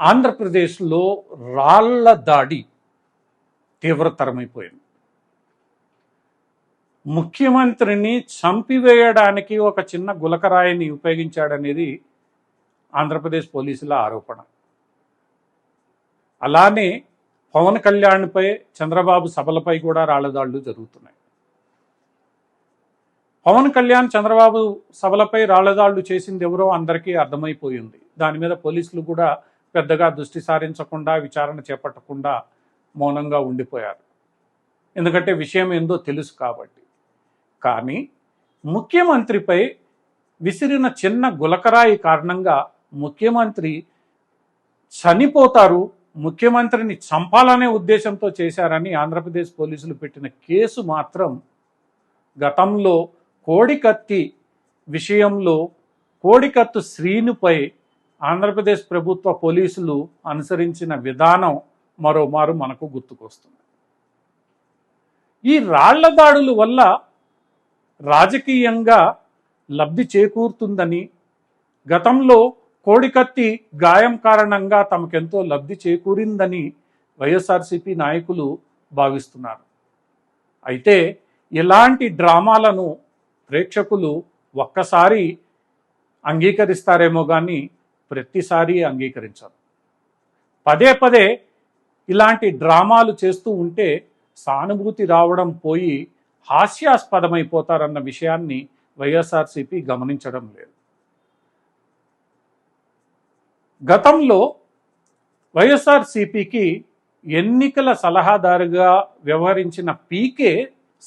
ఆంధ్రప్రదేశ్లో రాళ్ళ దాడి తీవ్రతరమైపోయింది. ముఖ్యమంత్రిని చంపివేయడానికి ఒక చిన్న గులకరాయిని ఉపయోగించాడనేది ఆంధ్రప్రదేశ్ పోలీసుల ఆరోపణ. అలానే పవన్ కళ్యాణ్పై చంద్రబాబు సభలపై కూడా రాళ్ళదాళ్ళు జరుగుతున్నాయి. పవన్ కళ్యాణ్ చంద్రబాబు సభలపై రాళ్ళదాళ్ళు చేసింది ఎవరో అందరికీ అర్థమైపోయింది. దాని మీద పోలీసులు కూడా పెద్దగా దృష్టి సారించకుండా విచారణ చేపట్టకుండా మౌనంగా ఉండిపోయారు. ఎందుకంటే విషయం ఏందో తెలుసు కాబట్టి. కానీ ముఖ్యమంత్రిపై విసిరిన చిన్న గులకరాయి కారణంగా ముఖ్యమంత్రి చనిపోతారు ముఖ్యమంత్రిని చంపాలనే ఉద్దేశంతో చేశారని ఆంధ్రప్రదేశ్ పోలీసులు పెట్టిన కేసు మాత్రం గతంలో కోడికత్తి విషయంలో కోడికత్తు శ్రీనుపై ఆంధ్రప్రదేశ్ ప్రభుత్వ పోలీసులు అనుసరించిన విధానం మరోమారు మనకు గుర్తుకొస్తుంది. ఈ రాళ్ళ దాడుల వల్ల రాజకీయంగా లబ్ధి చేకూరుతుందని గతంలో కోడికత్తి గాయం కారణంగా తమకెంతో లబ్ధి చేకూరిందని వైఎస్ఆర్సీపీ నాయకులు భావిస్తున్నారు. అయితే ఇలాంటి డ్రామాలను ప్రేక్షకులు ఒక్కసారి అంగీకరిస్తారేమో కానీ ప్రతిసారి అంగీకరించారు. పదే పదే ఇలాంటి డ్రామాలు చేస్తూ ఉంటే సానుభూతి రావడం పోయి హాస్యాస్పదమైపోతారన్న విషయాన్ని వైఎస్ఆర్సీపీ గమనించడం లేదు. గతంలో వైఎస్ఆర్సీపీకి ఎన్నికల సలహాదారుగా వ్యవహరించిన పీకే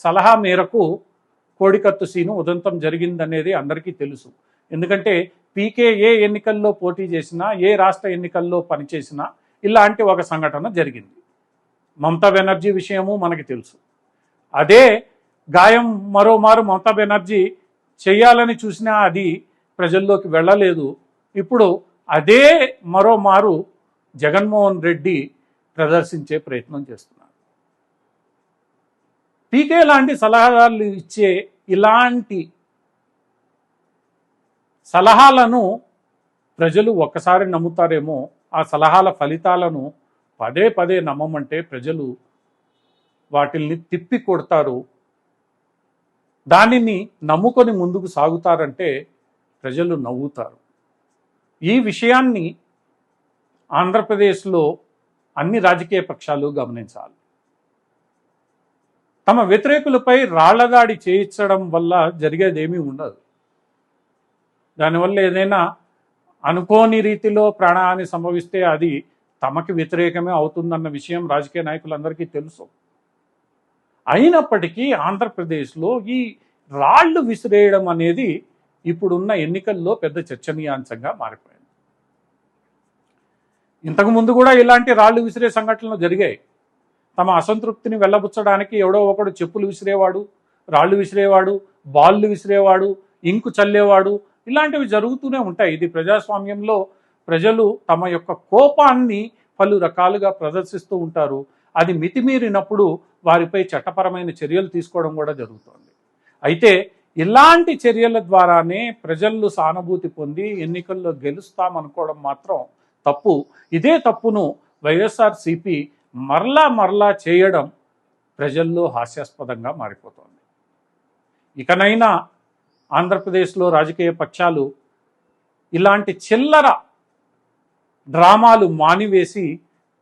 సలహా మేరకు కోడికత్తు సీను ఉదంతం జరిగిందనేది అందరికీ తెలుసు. ఎందుకంటే పీకే ఏ ఎన్నికల్లో పోటీ చేసినా ఏ రాష్ట్ర ఎన్నికల్లో పనిచేసినా ఇలాంటి ఒక సంఘటన జరిగింది. మమతా బెనర్జీ విషయము మనకి తెలుసు. అదే గాయం మరోమారు మమతా బెనర్జీ చేయాలని చూసినా అది ప్రజల్లోకి వెళ్ళలేదు. ఇప్పుడు అదే మరోమారు జగన్మోహన్ రెడ్డి ప్రదర్శించే ప్రయత్నం చేస్తున్నారు. పీకే లాంటి సలహాదారులు ఇచ్చే ఇలాంటి సలహాలను ప్రజలు ఒక్కసారి నమ్ముతారేమో ఆ సలహాల ఫలితాలను పదే పదే నమ్మమంటే ప్రజలు వాటిల్ని తిప్పి కొడతారు. దానిని నమ్ముకొని ముందుకు సాగుతారంటే ప్రజలు నవ్వుతారు. ఈ విషయాన్ని ఆంధ్రప్రదేశ్లో అన్ని రాజకీయ పక్షాలు గమనించాలి. తమ వ్యతిరేకులపై రాళ్ళదాడి చేయించడం వల్ల జరిగేదేమీ ఉండదు. దానివల్ల ఏదైనా అనుకోని రీతిలో ప్రాణహాని సంభవిస్తే అది తమకి వ్యతిరేకమే అవుతుందన్న విషయం రాజకీయ నాయకులందరికీ తెలుసు. అయినప్పటికీ ఆంధ్రప్రదేశ్లో ఈ రాళ్ళు విసిరేయడం అనేది ఇప్పుడున్న ఎన్నికల్లో పెద్ద చర్చనీయాంశంగా మారిపోయింది. ఇంతకుముందు కూడా ఇలాంటి రాళ్ళు విసిరే సంఘటనలు జరిగాయి. తమ అసంతృప్తిని వెళ్ళబుచ్చడానికి ఎవడో ఒకడు చెప్పులు విసిరేవాడు రాళ్ళు విసిరేవాడు బాళ్ళు విసిరేవాడు ఇంకు చల్లేవాడు ఇలాంటివి జరుగుతూనే ఉంటాయి. ఇది ప్రజాస్వామ్యంలో ప్రజలు తమ యొక్క కోపాన్ని పలు రకాలుగా ప్రదర్శిస్తూ ఉంటారు. అది మితిమీరినప్పుడు వారిపై చట్టపరమైన చర్యలు తీసుకోవడం కూడా జరుగుతుంది. అయితే ఇలాంటి చర్యల ద్వారానే ప్రజలు సానుభూతి పొంది ఎన్నికల్లో గెలుస్తామనుకోవడం మాత్రం తప్పు. ఇదే తప్పును వైఎస్ఆర్సిపి మరలా మరలా చేయడం ప్రజల్లో హాస్యాస్పదంగా మారిపోతుంది. ఇకనైనా ఆంధ్రప్రదేశ్లో రాజకీయ పక్షాలు ఇలాంటి చిల్లర డ్రామాలు మానివేసి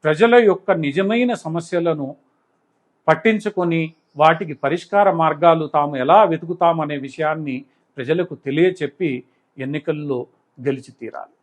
ప్రజల యొక్క నిజమైన సమస్యలను పట్టించుకొని వాటికి పరిష్కార మార్గాలు తాము ఎలా వెతుకుతామనే విషయాన్ని ప్రజలకు తెలియచెప్పి ఎన్నికల్లో గెలిచి తీరాలి